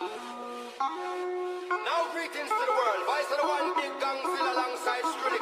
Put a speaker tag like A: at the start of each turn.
A: Now greetings to the world. Vice of the one big gang alongside Skrilla.